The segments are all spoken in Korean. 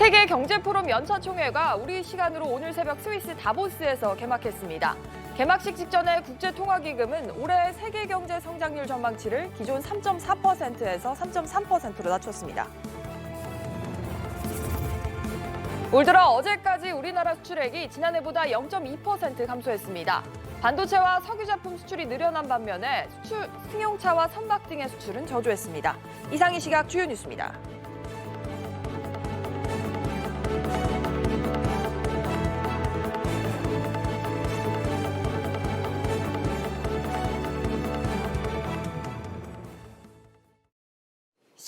세계 경제 포럼 연차 총회가 우리 시간으로 오늘 새벽 스위스 다보스에서 개막했습니다. 개막식 직전에 국제통화기금은 올해 세계 경제 성장률 전망치를 기존 3.4%에서 3.3%로 낮췄습니다. 올 들어 어제까지 우리나라 수출액이 지난해보다 0.2% 감소했습니다. 반도체와 석유제품 수출이 늘어난 반면에 수출, 승용차와 선박 등의 수출은 저조했습니다. 이상 이 시각 주요 뉴스입니다.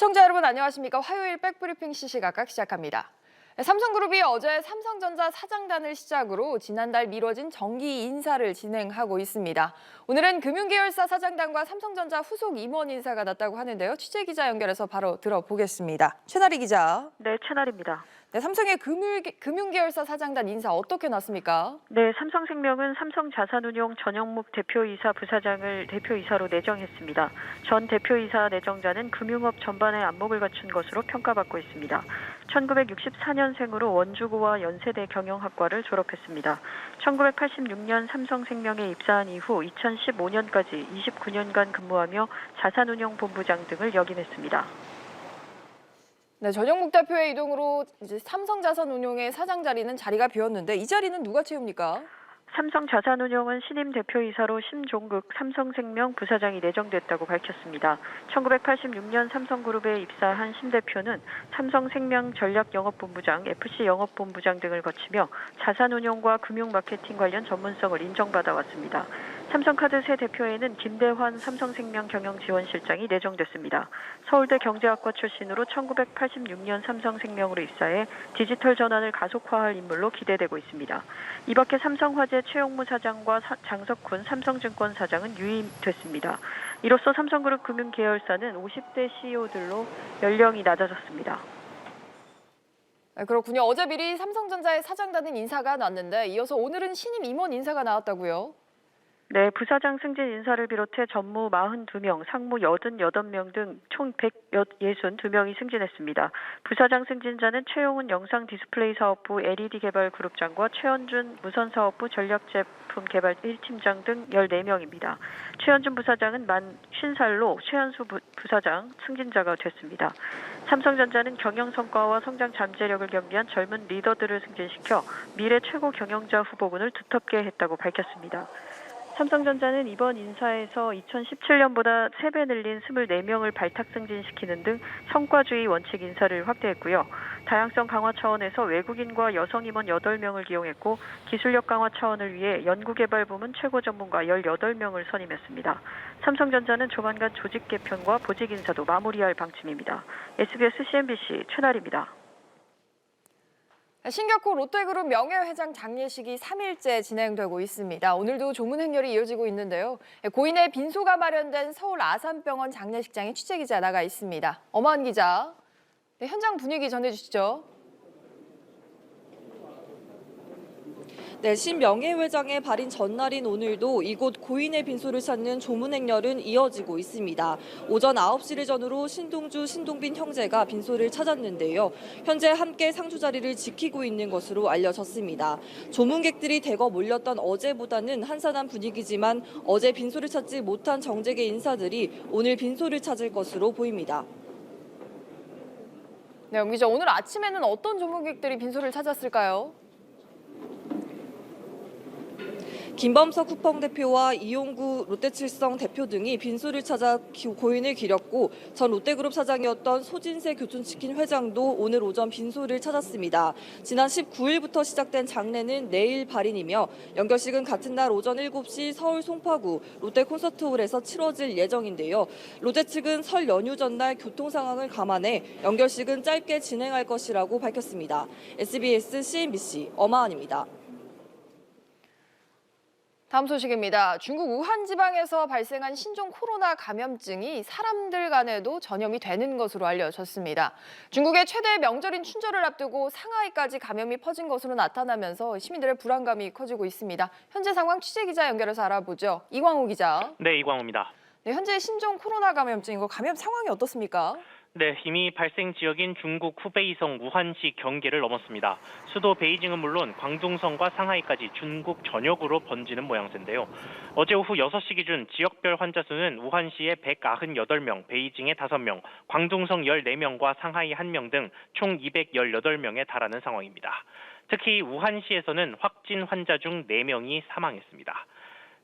시청자 여러분 안녕하십니까? 화요일 백브리핑 시시각각 시작합니다. 삼성그룹이 어제 삼성전자 사장단을 시작으로 지난달 미뤄진 정기 인사를 진행하고 있습니다. 오늘은 금융계열사 사장단과 삼성전자 후속 임원 인사가 났다고 하는데요. 취재 기자 연결해서 바로 들어보겠습니다. 최나리 기자. 네, 채널입니다. 네, 삼성의 금융, 금융계열사 사장단 인사 어떻게 났습니까? 네, 삼성생명은 삼성자산운용 전영묵 대표이사 부사장을 대표이사로 내정했습니다. 전 대표이사 내정자는 금융업 전반에 안목을 갖춘 것으로 평가받고 있습니다. 1964년생으로 원주고와 연세대 경영학과를 졸업했습니다. 1986년 삼성생명에 입사한 이후 2015년까지 29년간 근무하며 자산운용본부장 등을 역임했습니다. 네, 전영묵 대표의 이동으로 이제 삼성자산운용의 사장 자리는 자리가 비었는데 이 자리는 누가 채웁니까? 삼성자산운용은 신임 대표이사로 심종극 삼성생명 부사장이 내정됐다고 밝혔습니다. 1986년 삼성그룹에 입사한 심 대표는 삼성생명 전략영업본부장, FC영업본부장 등을 거치며 자산운용과 금융마케팅 관련 전문성을 인정받아 왔습니다. 삼성카드 새 대표에는 김대환 삼성생명 경영지원실장이 내정됐습니다. 서울대 경제학과 출신으로 1986년 삼성생명으로 입사해 디지털 전환을 가속화할 인물로 기대되고 있습니다. 이 밖에 삼성화재 최용무 사장과 사- 장석훈 삼성증권 사장은 유임됐습니다. 이로써 삼성그룹 금융계열사는 50대 CEO들로 연령이 낮아졌습니다. 네, 그렇군요. 어제 미리 삼성전자의 사장단은 인사가 났는데 이어서 오늘은 신임 임원 인사가 나왔다고요? 네, 부사장 승진 인사를 비롯해 전무 42명, 상무 88명 등 총 162명이 승진했습니다. 부사장 승진자는 최용훈 영상 디스플레이 사업부 LED 개발 그룹장과 최현준 무선 사업부 전략 제품 개발 1팀장 등 14명입니다. 최현준 부사장은 만 50살로 최현수 부, 부사장 승진자가 됐습니다. 삼성전자는 경영 성과와 성장 잠재력을 겸비한 젊은 리더들을 승진시켜 미래 최고 경영자 후보군을 두텁게 했다고 밝혔습니다. 삼성전자는 이번 인사에서 2017년보다 3배 늘린 24명을 발탁 승진시키는 등 성과주의 원칙 인사를 확대했고요. 다양성 강화 차원에서 외국인과 여성 임원 8명을 기용했고 기술력 강화 차원을 위해 연구개발 부문 최고 전문가 18명을 선임했습니다. 삼성전자는 조만간 조직 개편과 보직 인사도 마무리할 방침입니다. SBS CNBC 최나리입니다. 신격호 롯데그룹 명예회장 장례식이 3일째 진행되고 있습니다. 오늘도 조문 행렬이 이어지고 있는데요. 고인의 빈소가 마련된 서울 아산병원 장례식장에 취재기자 나가 있습니다. 엄한 기자, 네, 현장 분위기 전해주시죠. 네, 신 명예회장의 발인 전날인 오늘도 이곳 고인의 빈소를 찾는 조문 행렬은 이어지고 있습니다. 오전 9시를 전후로 신동주, 신동빈 형제가 빈소를 찾았는데요. 현재 함께 상주 자리를 지키고 있는 것으로 알려졌습니다. 조문객들이 대거 몰렸던 어제보다는 한산한 분위기지만 어제 빈소를 찾지 못한 정재계 인사들이 오늘 빈소를 찾을 것으로 보입니다. 네, 영 기자, 오늘 아침에는 어떤 조문객들이 빈소를 찾았을까요? 김범석 쿠팡 대표와 이용구 롯데칠성 대표 등이 빈소를 찾아 기- 고인을 기렸고 전 롯데그룹 사장이었던 소진세 교촌치킨 회장도 오늘 오전 빈소를 찾았습니다. 지난 19일부터 시작된 장례는 내일 발인이며 연결식은 같은 날 오전 7시 서울 송파구 롯데 콘서트홀에서 치러질 예정인데요. 롯데 측은 설 연휴 전날 교통 상황을 감안해 연결식은 짧게 진행할 것이라고 밝혔습니다. SBS CNBC 어마한입니다. 다음 소식입니다. 중국 우한 지방에서 발생한 신종 코로나 감염증이 사람들 간에도 전염이 되는 것으로 알려졌습니다. 중국의 최대 명절인 춘절을 앞두고 상하이까지 감염이 퍼진 것으로 나타나면서 시민들의 불안감이 커지고 있습니다. 현재 상황 취재 기자 연결해서 알아보죠. 이광호 기자. 네, 이광호입니다. 네, 현재 신종 코로나 감염증이고 감염 상황이 어떻습니까? 네, 이미 발생 지역인 중국 후베이성 우한시 경계를 넘었습니다. 수도 베이징은 물론 광둥성과 상하이까지 중국 전역으로 번지는 모양새인데요. 어제 오후 6시 기준 지역별 환자 수는 우한시에 198명, 베이징에 5명, 광둥성 14명과 상하이 1명 등 총 218명에 달하는 상황입니다. 특히 우한시에서는 확진 환자 중 4명이 사망했습니다.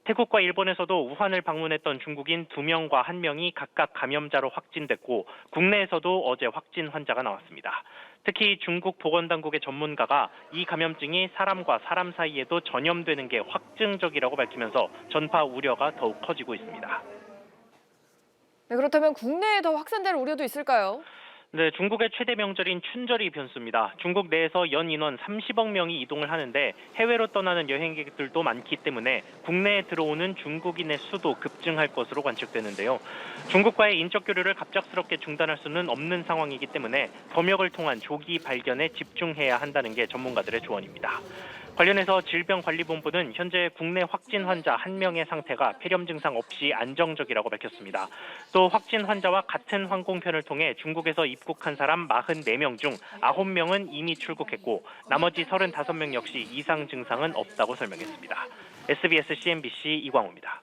태국과 일본에서도 우한을 방문했던 중국인 2명과 1명이 각각 감염자로 확진됐고 국내에서도 어제 확진 환자가 나왔습니다. 특히 중국 보건당국의 전문가가 이 감염증이 사람과 사람 사이에도 전염되는 게 확증적이라고 밝히면서 전파 우려가 더욱 커지고 있습니다. 네, 그렇다면 국내에 더 확산될 우려도 있을까요? 네, 중국의 최대 명절인 춘절이 변수입니다. 중국 내에서 연 인원 30억 명이 이동을 하는데 해외로 떠나는 여행객들도 많기 때문에 국내에 들어오는 중국인의 수도 급증할 것으로 관측되는데요. 중국과의 인적 교류를 갑작스럽게 중단할 수는 없는 상황이기 때문에 검역을 통한 조기 발견에 집중해야 한다는 게 전문가들의 조언입니다. 관련해서 질병관리본부는 현재 국내 확진 환자 한명의 상태가 폐렴 증상 없이 안정적이라고 밝혔습니다. 또 확진 환자와 같은 항공편을 통해 중국에서 입국한 사람 44명 중 9명은 이미 출국했고 나머지 35명 역시 이상 증상은 없다고 설명했습니다. SBS CNBC 이광호입니다.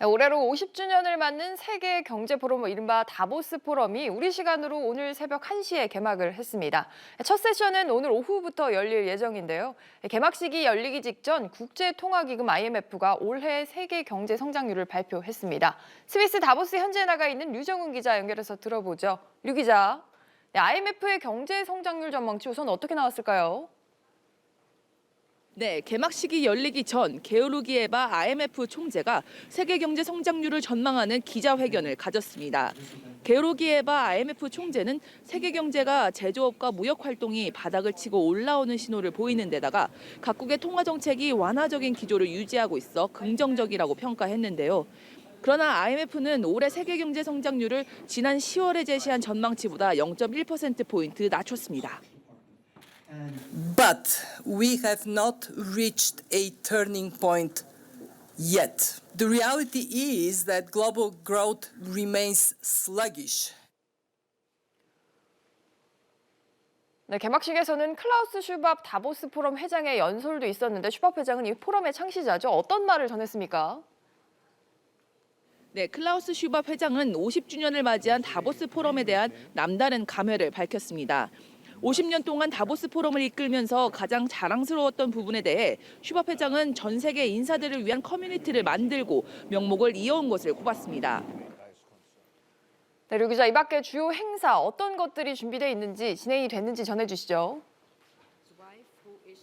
네, 올해로 50주년을 맞는 세계 경제 포럼 이른바 다보스 포럼이 우리 시간으로 오늘 새벽 1시에 개막을 했습니다. 첫 세션은 오늘 오후부터 열릴 예정인데요. 개막식이 열리기 직전 국제통화기금 IMF가 올해 세계 경제 성장률을 발표했습니다. 스위스 다보스 현지에 나가 있는 류정훈 기자 연결해서 들어보죠. 류 기자, 네, IMF의 경제 성장률 전망치 우선 어떻게 나왔을까요? 네, 개막식이 열리기 전 게오르기에바 IMF 총재가 세계 경제 성장률을 전망하는 기자회견을 가졌습니다. 게오르기에바 IMF 총재는 세계 경제가 제조업과 무역 활동이 바닥을 치고 올라오는 신호를 보이는 데다가 각국의 통화 정책이 완화적인 기조를 유지하고 있어 긍정적이라고 평가했는데요. 그러나 IMF는 올해 세계 경제 성장률을 지난 10월에 제시한 전망치보다 0.1% 포인트 낮췄습니다. But we have not reached a turning point yet. The reality is that global growth remains sluggish. 네, 개막식에서는 클라우스 슈밥 다보스 포럼 회장의 연설도 있었는데 슈밥 회장은 이 포럼의 창시자죠. 어떤 말을 전했습니까? 네, 클라우스 슈밥 회장은 50주년을 맞이한 다보스 포럼에 대한 남다른 감회를 밝혔습니다. 50년 동안 다보스 포럼을 이끌면서 가장 자랑스러웠던 부분에 대해 슈밥 회장은 전 세계 인사들을 위한 커뮤니티를 만들고 명목을 이어온 것을 꼽았습니다. 네, 류 기자, 이 밖에 주요 행사 어떤 것들이 준비되어 있는지 진행이 됐는지 전해주시죠.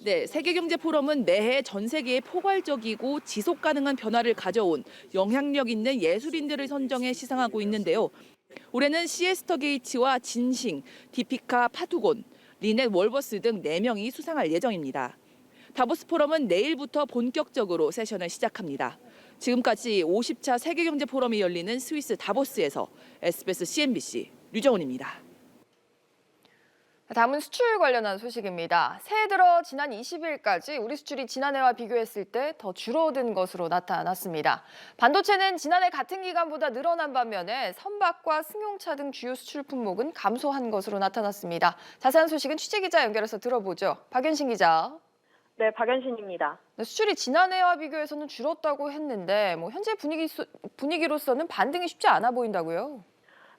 네, 세계경제 포럼은 매해 전 세계에 포괄적이고 지속 가능한 변화를 가져온 영향력 있는 예술인들을 선정해 시상하고 있는데요. 올해는 시에스터 게이츠와 진싱, 디피카 파투곤, 리넷 월버스 등 4명이 수상할 예정입니다. 다보스 포럼은 내일부터 본격적으로 세션을 시작합니다. 지금까지 50차 세계경제 포럼이 열리는 스위스 다보스에서 SBS CNBC 류정훈입니다. 다음은 수출 관련한 소식입니다. 새해 들어 지난 20일까지 우리 수출이 지난해와 비교했을 때 더 줄어든 것으로 나타났습니다. 반도체는 지난해 같은 기간보다 늘어난 반면에 선박과 승용차 등 주요 수출 품목은 감소한 것으로 나타났습니다. 자세한 소식은 취재기자 연결해서 들어보죠. 박연신 기자. 네, 박연신입니다. 네, 수출이 지난해와 비교해서는 줄었다고 했는데 뭐 현재 분위기 분위기로서는 반등이 쉽지 않아 보인다고요.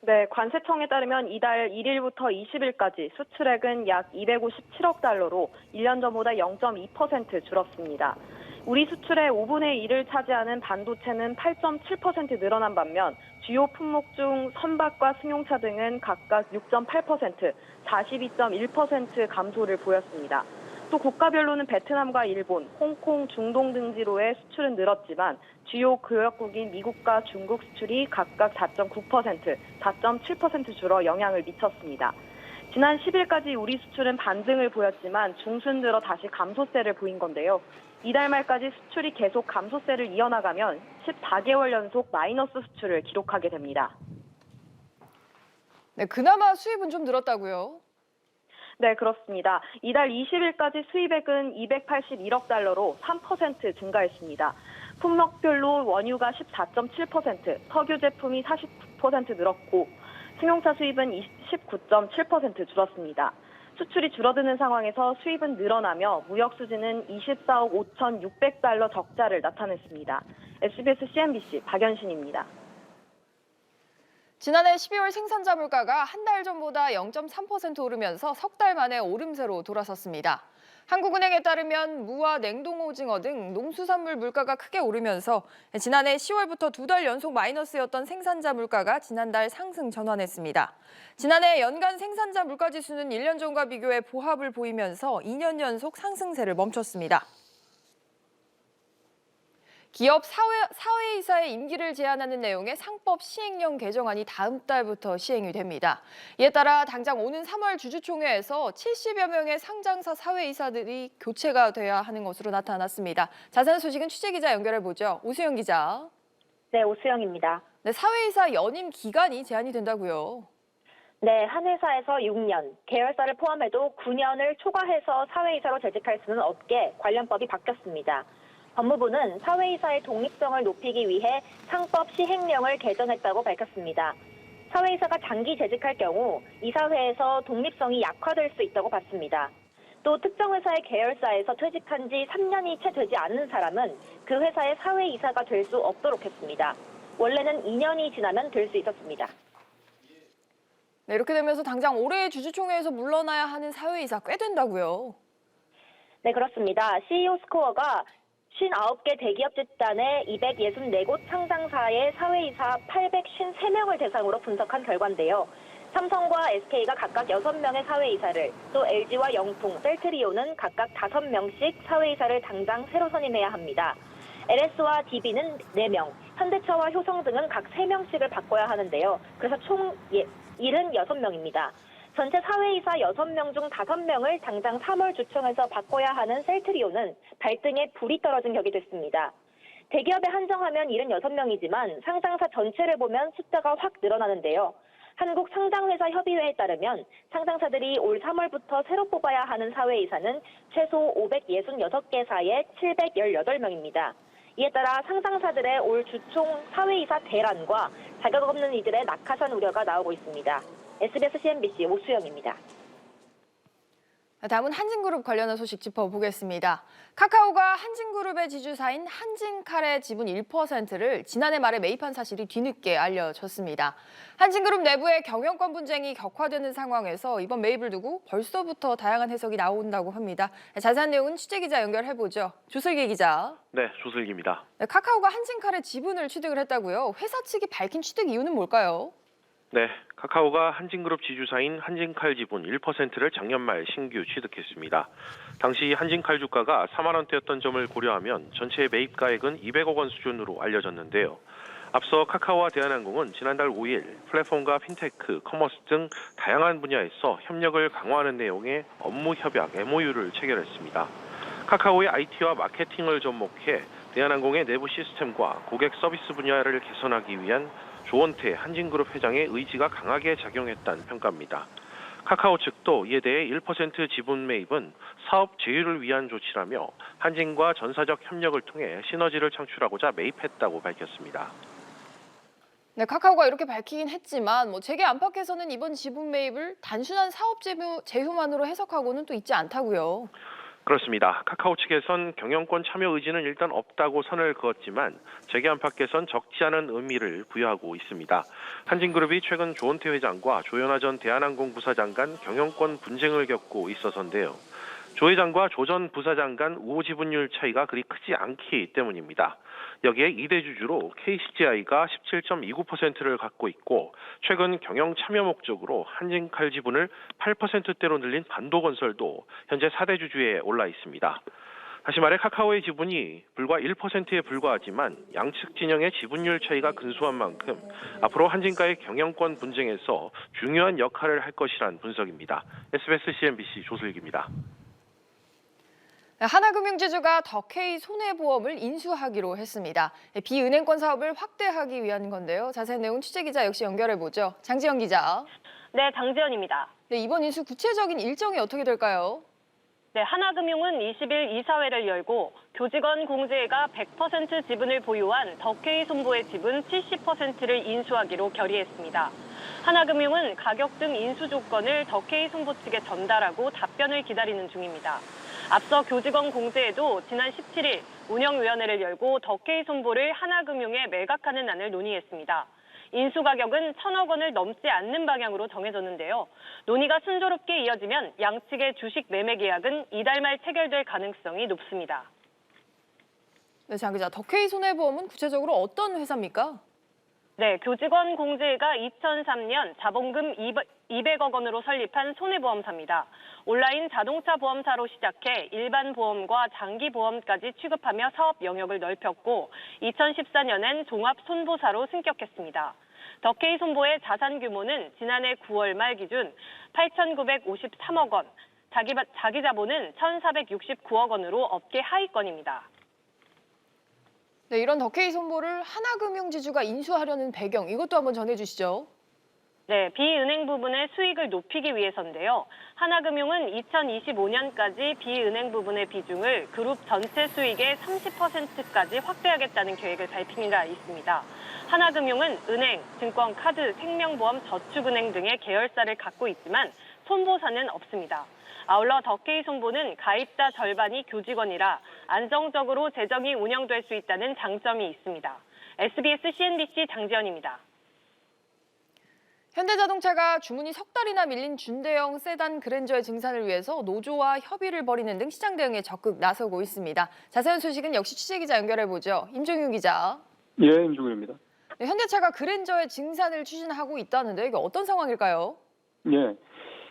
네, 관세청에 따르면 이달 1일부터 20일까지 수출액은 약 257억 달러로 1년 전보다 0.2% 줄었습니다. 우리 수출의 5분의 1을 차지하는 반도체는 8.7% 늘어난 반면 주요 품목 중 선박과 승용차 등은 각각 6.8%, 42.1% 감소를 보였습니다. 또 국가별로는 베트남과 일본, 홍콩, 중동 등지로의 수출은 늘었지만 주요 교역국인 미국과 중국 수출이 각각 4.9%, 4.7% 줄어 영향을 미쳤습니다. 지난 10일까지 우리 수출은 반등을 보였지만 중순 들어 다시 감소세를 보인 건데요. 이달 말까지 수출이 계속 감소세를 이어나가면 14개월 연속 마이너스 수출을 기록하게 됩니다. 네, 그나마 수입은 좀 늘었다고요. 네, 그렇습니다. 이달 20일까지 수입액은 281억 달러로 3% 증가했습니다. 품목별로 원유가 14.7%, 석유 제품이 49% 늘었고 승용차 수입은 19.7% 줄었습니다. 수출이 줄어드는 상황에서 수입은 늘어나며 무역 수지는 24억 5,600달러 적자를 나타냈습니다. SBS CNBC 박연신입니다. 지난해 12월 생산자 물가가 한 달 전보다 0.3% 오르면서 석 달 만에 오름세로 돌아섰습니다. 한국은행에 따르면 무와 냉동 오징어 등 농수산물 물가가 크게 오르면서 지난해 10월부터 두 달 연속 마이너스였던 생산자 물가가 지난달 상승 전환했습니다. 지난해 연간 생산자 물가 지수는 1년 전과 비교해 보합을 보이면서 2년 연속 상승세를 멈췄습니다. 기업 사회, 사회이사의 임기를 제한하는 내용의 상법 시행령 개정안이 다음 달부터 시행이 됩니다. 이에 따라 당장 오는 3월 주주총회에서 70여 명의 상장사 사회이사들이 교체가 돼야 하는 것으로 나타났습니다. 자세한 소식은 취재기자 연결해보죠. 오수영 기자. 네, 오수영입니다. 네, 사회이사 연임 기간이 제한이 된다고요. 네, 한 회사에서 6년, 계열사를 포함해도 9년을 초과해서 사회이사로 재직할 수는 없게 관련법이 바뀌었습니다. 법무부는 사회이사의 독립성을 높이기 위해 상법 시행령을 개정했다고 밝혔습니다. 사회이사가 장기 재직할 경우 이사회에서 독립성이 약화될 수 있다고 봤습니다. 또 특정 회사의 계열사에서 퇴직한 지 3년이 채 되지 않는 사람은 그 회사의 사회이사가 될 수 없도록 했습니다. 원래는 2년이 지나면 될 수 있었습니다. 네, 이렇게 되면서 당장 올해 주주총회에서 물러나야 하는 사회이사 꽤 된다고요. 네, 그렇습니다. CEO 스코어가 59개 대기업 집단의 264곳 상장사의 사회이사 853명을 대상으로 분석한 결과인데요. 삼성과 SK가 각각 6명의 사회이사를, 또 LG와 영풍, 셀트리온은 각각 5명씩 사회이사를 당장 새로 선임해야 합니다. LS와 DB는 4명, 현대차와 효성 등은 각 3명씩을 바꿔야 하는데요. 그래서 총 예, 76명입니다. 전체 사회이사 6명 중 5명을 당장 3월 주총에서 바꿔야 하는 셀트리온은 발등에 불이 떨어진 격이 됐습니다. 대기업에 한정하면 76명이지만 상장사 전체를 보면 숫자가 확 늘어나는데요. 한국 상장회사 협의회에 따르면 상장사들이 올 3월부터 새로 뽑아야 하는 사회이사는 최소 566개사에 718명입니다. 이에 따라 상장사들의 올 주총 사회이사 대란과 자격 없는 이들의 낙하산 우려가 나오고 있습니다. SBS CNBC 오수영입니다. 다음은 한진그룹 관련한 소식 짚어보겠습니다. 카카오가 한진그룹의 지주사인 한진칼의 지분 1%를 지난해 말에 매입한 사실이 뒤늦게 알려졌습니다. 한진그룹 내부의 경영권 분쟁이 격화되는 상황에서 이번 매입을 두고 벌써부터 다양한 해석이 나온다고 합니다. 자세한 내용은 취재기자 연결해보죠. 조슬기 기자. 네, 조슬기입니다. 네, 카카오가 한진칼의 지분을 취득을 했다고요. 회사 측이 밝힌 취득 이유는 뭘까요? 네, 카카오가 한진그룹 지주사인 한진칼 지분 1%를 작년 말 신규 취득했습니다. 당시 한진칼 주가가 4만 원대였던 점을 고려하면 전체 매입 가액은 200억 원 수준으로 알려졌는데요. 앞서 카카오와 대한항공은 지난달 5일 플랫폼과 핀테크, 커머스 등 다양한 분야에서 협력을 강화하는 내용의 업무 협약 MOU를 체결했습니다. 카카오의 IT와 마케팅을 접목해 대한항공의 내부 시스템과 고객 서비스 분야를 개선하기 위한 조원태 한진그룹 회장의 의지가 강하게 작용했다는 평가입니다. 카카오 측도 이에 대해 1% 지분 매입은 사업 제휴를 위한 조치라며 한진과 전사적 협력을 통해 시너지를 창출하고자 매입했다고 밝혔습니다. 네, 카카오가 이렇게 밝히긴 했지만 뭐 재계 안팎에서는 이번 지분 매입을 단순한 사업 제휴, 제휴만으로 해석하고는 또 있지 않다고요. 그렇습니다. 카카오 측에선 경영권 참여 의지는 일단 없다고 선을 그었지만 재계 안팎에선 적지 않은 의미를 부여하고 있습니다. 한진그룹이 최근 조원태 회장과 조현아 전 대한항공 부사장 간 경영권 분쟁을 겪고 있어서인데요. 조 회장과 조 전 부사장 간 우호 지분율 차이가 그리 크지 않기 때문입니다. 여기에 2대 주주로 KCGI가 17.29%를 갖고 있고 최근 경영 참여 목적으로 한진칼 지분을 8%대로 늘린 반도건설도 현재 4대 주주에 올라 있습니다. 다시 말해 카카오의 지분이 불과 1%에 불과하지만 양측 진영의 지분율 차이가 근소한 만큼 앞으로 한진가의 경영권 분쟁에서 중요한 역할을 할 것이란 분석입니다. SBS CNBC 조슬기입니다. 네, 하나금융지주가 더케이 손해보험을 인수하기로 했습니다. 네, 비은행권 사업을 확대하기 위한 건데요. 자세한 내용 취재기자 역시 연결해보죠. 장지영 기자. 네, 장지연입니다. 네, 이번 인수 구체적인 일정이 어떻게 될까요? 네, 하나금융은 20일 이사회를 열고 교직원 공제회가 100% 지분을 보유한 덕케이 손보의 지분 70%를 인수하기로 결의했습니다. 하나금융은 가격 등 인수 조건을 덕케이 손보 측에 전달하고 답변을 기다리는 중입니다. 앞서 교직원 공제에도 지난 17일 운영위원회를 열고 덕케이 손보를 하나금융에 매각하는 안을 논의했습니다. 인수 가격은 천억 원을 넘지 않는 방향으로 정해졌는데요. 논의가 순조롭게 이어지면 양측의 주식 매매 계약은 이달 말 체결될 가능성이 높습니다. 네, 장 기자, 덕케이 손해보험은 구체적으로 어떤 회사입니까? 네, 교직원 공제가 2003년 자본금 200억 원으로 설립한 손해보험사입니다. 온라인 자동차 보험사로 시작해 일반 보험과 장기 보험까지 취급하며 사업 영역을 넓혔고 2014년엔 종합 손보사로 승격했습니다. 덕케이 손보의 자산 규모는 지난해 9월 말 기준 8,953억 원, 자기, 자기 자본은 1,469억 원으로 업계 하위권입니다. 네, 이런 덕케이 손보를 하나금융지주가 인수하려는 배경, 이것도 한번 전해주시죠. 네, 비은행 부분의 수익을 높이기 위해서인데요. 하나금융은 2025년까지 비은행 부분의 비중을 그룹 전체 수익의 30%까지 확대하겠다는 계획을 밝힌 바 있습니다. 하나금융은 은행, 증권, 카드, 생명보험, 저축은행 등의 계열사를 갖고 있지만 손보사는 없습니다. 아울러 덕케이 손보는 가입자 절반이 교직원이라 안정적으로 재정이 운영될 수 있다는 장점이 있습니다. SBS CNBC 장지연입니다. 현대자동차가 주문이 석 달이나 밀린 준대형 세단 그랜저의 증산을 위해서 노조와 협의를 벌이는 등 시장 대응에 적극 나서고 있습니다. 자세한 소식은 역시 취재기자 연결해보죠. 임종윤 기자. 예, 임종윤입니다. 네, 현대차가 그랜저의 증산을 추진하고 있다는데 이게 어떤 상황일까요? 예.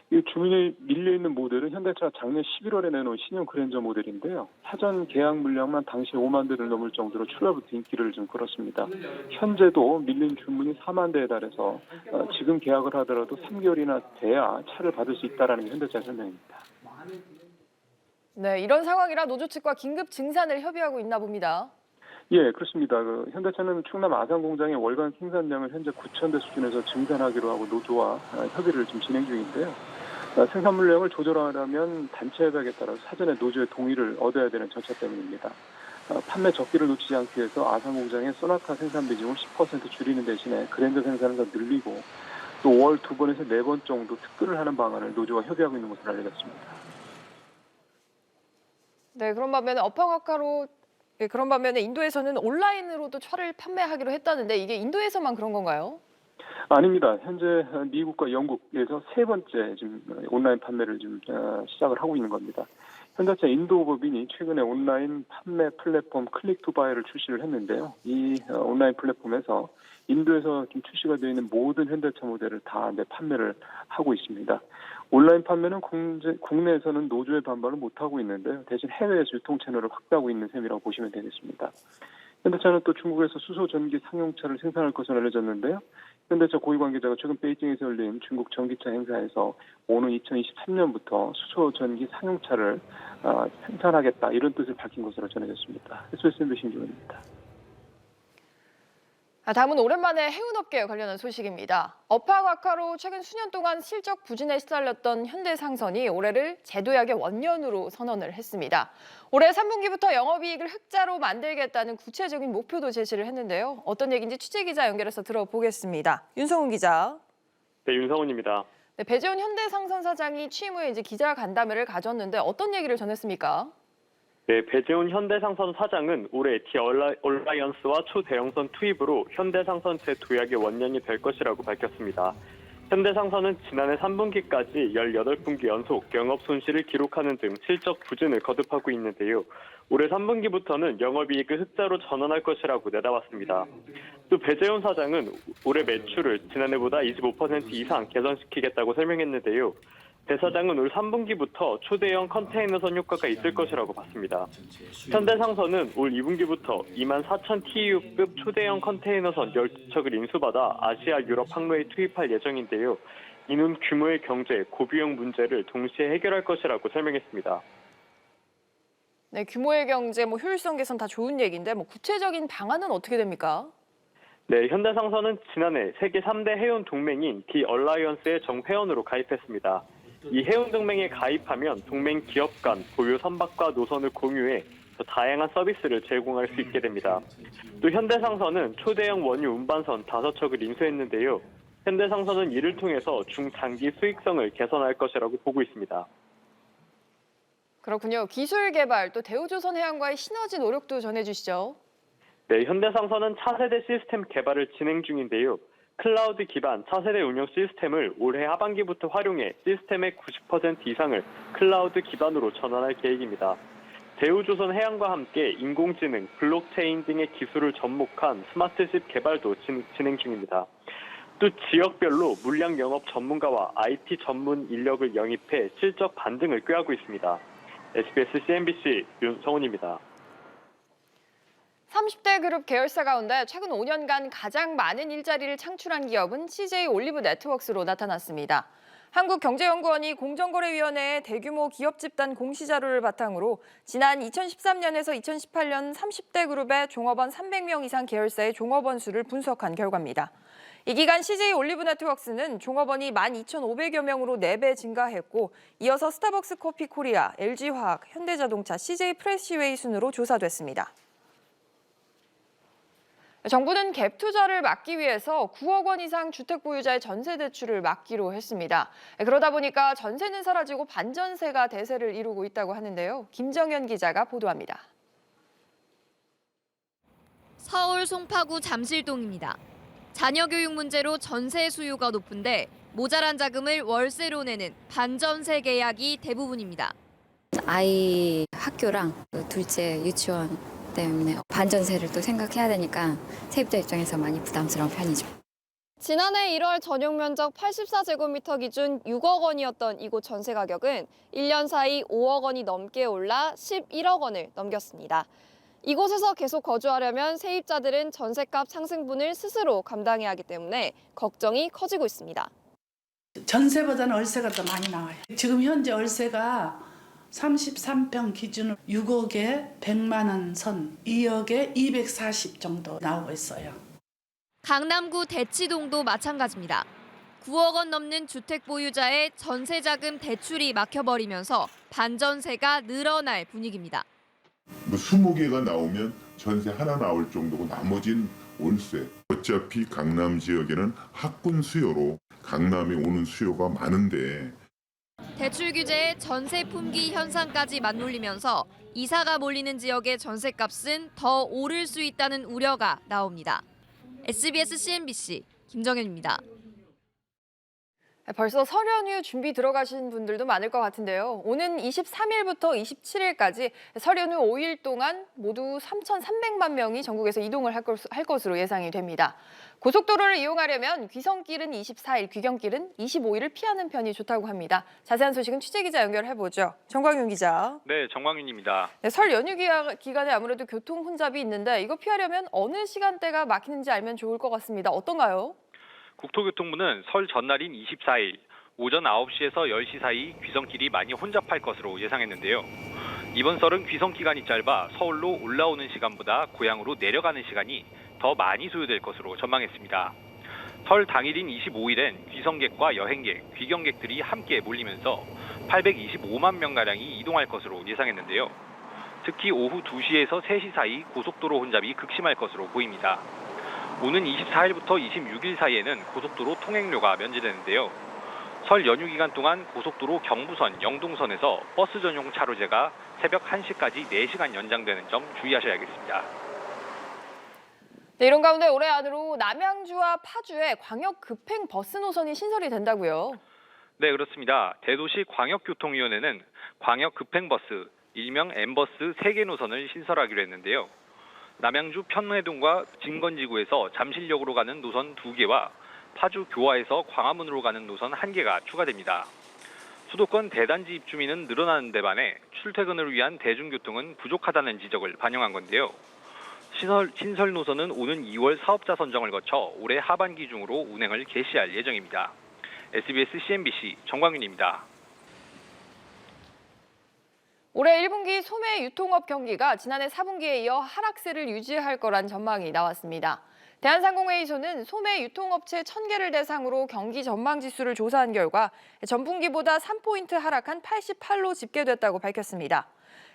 이 주문이 밀려 있는 모델은 현대차 작년 11월에 내놓은 신형 그랜저 모델인데요. 사전 계약 물량만 당시 5만 대를 넘을 정도로 출하부터 인기를 좀 끌었습니다. 현재도 밀린 주문이 4만 대에 달해서 어, 지금 계약을 하더라도 3개월이나 돼야 차를 받을 수 있다라는 게 현대차 설명입니다. 네, 이런 상황이라 노조 측과 긴급 증산을 협의하고 있나 봅니다. 예, 그렇습니다. 그 현대차는 충남 아산 공장의 월간 생산량을 현재 9천 대 수준에서 증산하기로 하고 노조와 어, 협의를 좀 진행 중인데요. 어, 생산 물량을 조절하려면 단체 협약에 따라 사전에 노조의 동의를 얻어야 되는 절차 때문입니다. 어, 판매 적기를 놓치지 않기 위해서 아산 공장의 소나타 생산 비중을 10% 줄이는 대신에 그랜저 생산을 더 늘리고 또 5월 두 번에서 네 번 정도 특근을 하는 방안을 노조와 협의하고 있는 것으로 알려졌습니다. 네, 그런 반면에 업황악화로 네, 그런 반면에 인도에서는 온라인으로도 차를 판매하기로 했다는데 이게 인도에서만 그런 건가요? 아닙니다. 현재 미국과 영국에서 세 번째 지금 온라인 판매를 지금 어, 시작을 하고 있는 겁니다. 현대차 인도 법인이 최근에 온라인 판매 플랫폼 클릭 투바이를 출시를 했는데요. 이 어, 온라인 플랫폼에서 인도에서 지금 출시가 되어 있는 모든 현대차 모델을 다내 판매를 하고 있습니다. 온라인 판매는 국제, 국내 에서는 노조의 반발을 못하고 있는데요. 대신 해외에서 유통 채널을 확대하고 있는 셈이라고 보시면 되겠습니다. 현대차는 또 중국에서 수소 전기 상용차를 생산할 것으로 알려졌는데요. 현대차 고위 관계자가 최근 베이징에서 열린 중국 전기차 행사에서 오는 2023년부터 수소 전기 상용차를 어, 생산하겠다 이런 뜻을 밝힌 것으로 전해졌습니다. SBS MBC 김종입니다. 아, 다음은 오랜만에 해운업계 관련한 소식입니다. 업황 악화로 최근 수년 동안 실적 부진에 시달렸던 현대상선이 올해를 제도약의 원년으로 선언을 했습니다. 올해 3분기부터 영업이익을 흑자로 만들겠다는 구체적인 목표도 제시를 했는데요. 어떤 얘기인지 취재기자 연결해서 들어보겠습니다. 윤성훈 기자. 네, 윤성훈입니다. 네, 배재훈 현대상선 사장이 취임 후에 이제 기자 간담회를 가졌는데 어떤 얘기를 전했습니까? 네, 배재훈 현대상선 사장은 올해 디 얼라이언스와 초대형선 투입으로 현대상선 재도약의 원년이 될 것이라고 밝혔습니다. 현대상선은 지난해 3분기까지 18분기 연속 영업 손실을 기록하는 등 실적 부진을 거듭하고 있는데요. 올해 3분기부터는 영업이익을 흑자로 전환할 것이라고 내다봤습니다. 또 배재훈 사장은 올해 매출을 지난해보다 25% 이상 개선시키겠다고 설명했는데요. 배 사장은 올 3분기부터 초대형 컨테이너선 효과가 있을 것이라고 봤습니다. 현대상선은 올 2분기부터 2만 4천 TEU급 초대형 컨테이너선 10척을 인수받아 아시아 유럽 항로에 투입할 예정인데요. 이는 규모의 경제, 고비용 문제를 동시에 해결할 것이라고 설명했습니다. 네, 규모의 경제, 뭐 효율성 개선 다 좋은 얘기인데 뭐 구체적인 방안은 어떻게 됩니까? 네, 현대상선은 지난해 세계 3대 해운 동맹인 디 얼라이언스의 정회원으로 가입했습니다. 이 해운 동맹에 가입하면 동맹 기업 간 보유 선박과 노선을 공유해 더 다양한 서비스를 제공할 수 있게 됩니다. 또 현대상선은 초대형 원유 운반선 5척을 인수했는데요. 현대상선은 이를 통해서 중장기 수익성을 개선할 것이라고 보고 있습니다. 그렇군요. 기술 개발 또 대우조선 해양과의 시너지 노력도 전해주시죠. 네, 현대상선은 차세대 시스템 개발을 진행 중인데요. 클라우드 기반 차세대 운영 시스템을 올해 하반기부터 활용해 시스템의 90% 이상을 클라우드 기반으로 전환할 계획입니다. 대우조선 해양과 함께 인공지능, 블록체인 등의 기술을 접목한 스마트십 개발도 진, 진행 중입니다. 또 지역별로 물량 영업 전문가와 IT 전문 인력을 영입해 실적 반등을 꾀하고 있습니다. SBS CNBC 윤성훈입니다. 30대 그룹 계열사 가운데 최근 5년간 가장 많은 일자리를 창출한 기업은 CJ 올리브 네트워크스로 나타났습니다. 한국경제연구원이 공정거래위원회의 대규모 기업 집단 공시 자료를 바탕으로 지난 2013년에서 2018년 30대 그룹의 종업원 300명 이상 계열사의 종업원 수를 분석한 결과입니다. 이 기간 CJ 올리브 네트워크스는 종업원이 12,500여 명으로 4배 증가했고 이어서 스타벅스 커피 코리아, LG화학, 현대자동차, CJ 프레시웨이 순으로 조사됐습니다. 정부는 갭 투자를 막기 위해서 9억 원 이상 주택 보유자의 전세 대출을 막기로 했습니다. 그러다 보니까 전세는 사라지고 반전세가 대세를 이루고 있다고 하는데요. 김정현 기자가 보도합니다. 서울 송파구 잠실동입니다. 자녀 교육 문제로 전세 수요가 높은데 모자란 자금을 월세로 내는 반전세 계약이 대부분입니다. 아이 학교랑 또 둘째 유치원 때문에 반전세를 또 생각해야 되니까 세입자 입장에서 많이 부담스러운 편이죠. 지난해 1월 전용 면적 84제곱미터 기준 6억 원이었던 이곳 전세 가격은 1년 사이 5억 원이 넘게 올라 11억 원을 넘겼습니다. 이곳에서 계속 거주하려면 세입자들은 전세값 상승분을 스스로 감당해야 하기 때문에 걱정이 커지고 있습니다. 전세보다는 월세가 더 많이 나와요. 지금 현재 월세가 33평 기준으로 6억에 100만 원 선, 2억에 240 정도 나오고 있어요. 강남구 대치동도 마찬가지입니다. 9억 원 넘는 주택 보유자의 전세 자금 대출이 막혀버리면서 반전세가 늘어날 분위기입니다. 뭐 20개가 나오면 전세 하나 나올 정도고 나머진 월세. 어차피 강남 지역에는 학군 수요로 강남에 오는 수요가 많은데 대출 규제에 전세 품귀 현상까지 맞물리면서 이사가 몰리는 지역의 전세값은 더 오를 수 있다는 우려가 나옵니다. SBS CNBC 김정현입니다. 벌써 설 연휴 준비 들어가신 분들도 많을 것 같은데요. 오는 23일부터 27일까지 설 연휴 5일 동안 모두 3,300만 명이 전국에서 이동을 할, 것, 할 것 으로 예상이 됩니다. 고속도로를 이용하려면 귀성길은 24일, 귀경길은 25일을 피하는 편이 좋다고 합니다. 자세한 소식은 취재기자 연결해보죠. 정광윤 기자. 네, 정광윤입니다. 네, 설 연휴 기간에 아무래도 교통 혼잡이 있는데 이거 피하려면 어느 시간대가 막히는지 알면 좋을 것 같습니다. 어떤가요? 국토교통부는 설 전날인 24일 오전 9시에서 10시 사이 귀성길이 많이 혼잡할 것으로 예상했는데요. 이번 설은 귀성 기간이 짧아 서울로 올라오는 시간보다 고향으로 내려가는 시간이 더 많이 소요될 것으로 전망했습니다. 설 당일인 25일엔 귀성객과 여행객, 귀경객들이 함께 몰리면서 825만 명가량이 이동할 것으로 예상했는데요. 특히 오후 2시에서 3시 사이 고속도로 혼잡이 극심할 것으로 보입니다. 오는 24일부터 26일 사이에는 고속도로 통행료가 면제되는데요. 설 연휴 기간 동안 고속도로 경부선, 영동선에서 버스 전용 차로제가 새벽 1시까지 4시간 연장되는 점 주의하셔야겠습니다. 네, 이런 가운데 올해 안으로 남양주와 파주에 광역 급행 버스 노선이 신설이 된다고요. 네, 그렇습니다. 대도시 광역교통위원회는 광역 급행 버스, 일명 M버스 3개 노선을 신설하기로 했는데요. 남양주 편회동과 진건지구에서 잠실역으로 가는 노선 2개와 파주 교화에서 광화문으로 가는 노선 1개가 추가됩니다. 수도권 대단지 입주민은 늘어나는 데 반해 출퇴근을 위한 대중교통은 부족하다는 지적을 반영한 건데요. 신설, 신설 노선은 오는 2월 사업자 선정을 거쳐 올해 하반기 중으로 운행을 개시할 예정입니다. SBS CNBC 정광윤입니다. 올해 1분기 소매 유통업 경기가 지난해 4분기에 이어 하락세를 유지할 거란 전망이 나왔습니다. 대한상공회의소는 소매 유통업체 1000개를 대상으로 경기 전망 지수를 조사한 결과 전분기보다 3포인트 하락한 88로 집계됐다고 밝혔습니다.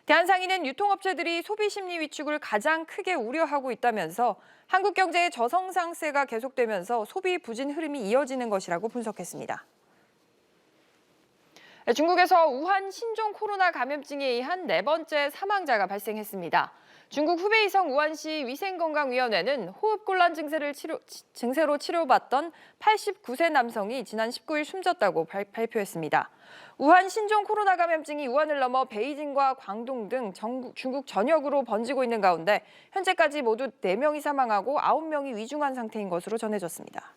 대한상인은 유통업체들이 소비 심리 위축을 가장 크게 우려하고 있다면서 한국 경제의 저성장세가 계속되면서 소비 부진 흐름이 이어지는 것이라고 분석했습니다. 중국에서 우한 신종 코로나 감염증에 의한 네 번째 사망자가 발생했습니다. 중국 후베이성 우한시 위생건강위원회는 호흡곤란 증세를 치료, 증세로 치료받던 89세 남성이 지난 19일 숨졌다고 발, 발표했습니다. 우한 신종 코로나 감염증이 우한을 넘어 베이징과 광동 등 전국, 중국 전역으로 번지고 있는 가운데 현재까지 모두 4명이 사망하고 9명이 위중한 상태인 것으로 전해졌습니다.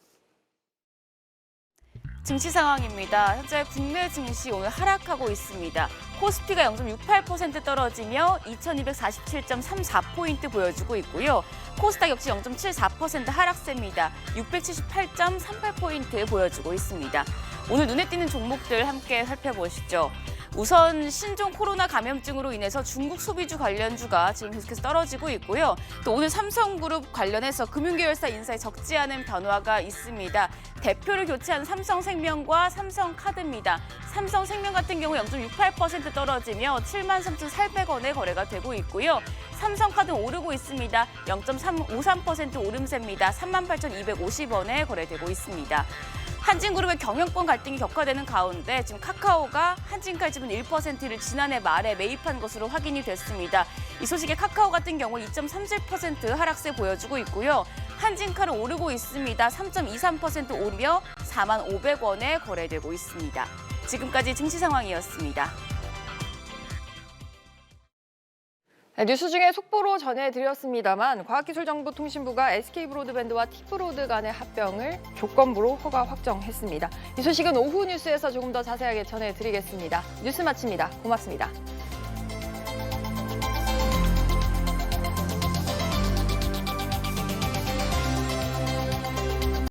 증시 상황입니다. 현재 국내 증시 오늘 하락하고 있습니다. 코스피가 0.68% 떨어지며 2247.34포인트 보여주고 있고요. 코스닥 역시 0.74% 하락세입니다. 678.38포인트 보여주고 있습니다. 오늘 눈에 띄는 종목들 함께 살펴보시죠. 우선 신종 코로나 감염증으로 인해서 중국 소비주 관련주가 지금 계속해서 떨어지고 있고요. 또 오늘 삼성그룹 관련해서 금융계열사 인사에 적지 않은 변화가 있습니다. 대표를 교체한 삼성생명과 삼성카드입니다. 삼성생명 같은 경우 0.68% 떨어지며 7만 3,400원에 거래가 되고 있고요. 삼성카드는 오르고 있습니다. 0.53% 오름세입니다. 38,250원에 거래되고 있습니다. 한진그룹의 경영권 갈등이 격화되는 가운데 지금 카카오가 한진칼 지분 1%를 지난해 말에 매입한 것으로 확인이 됐습니다. 이 소식에 카카오 같은 경우 2.37% 하락세 보여주고 있고요. 한진칼은 오르고 있습니다. 3.23% 오르며 4만 500원에 거래되고 있습니다. 지금까지 증시 상황이었습니다. 네, 뉴스 중에 속보로 전해드렸습니다만 과학기술정보통신부가 SK브로드밴드와 티브로드 간의 합병을 조건부로 허가 확정했습니다. 이 소식은 오후 뉴스에서 조금 더 자세하게 전해드리겠습니다. 뉴스 마칩니다. 고맙습니다.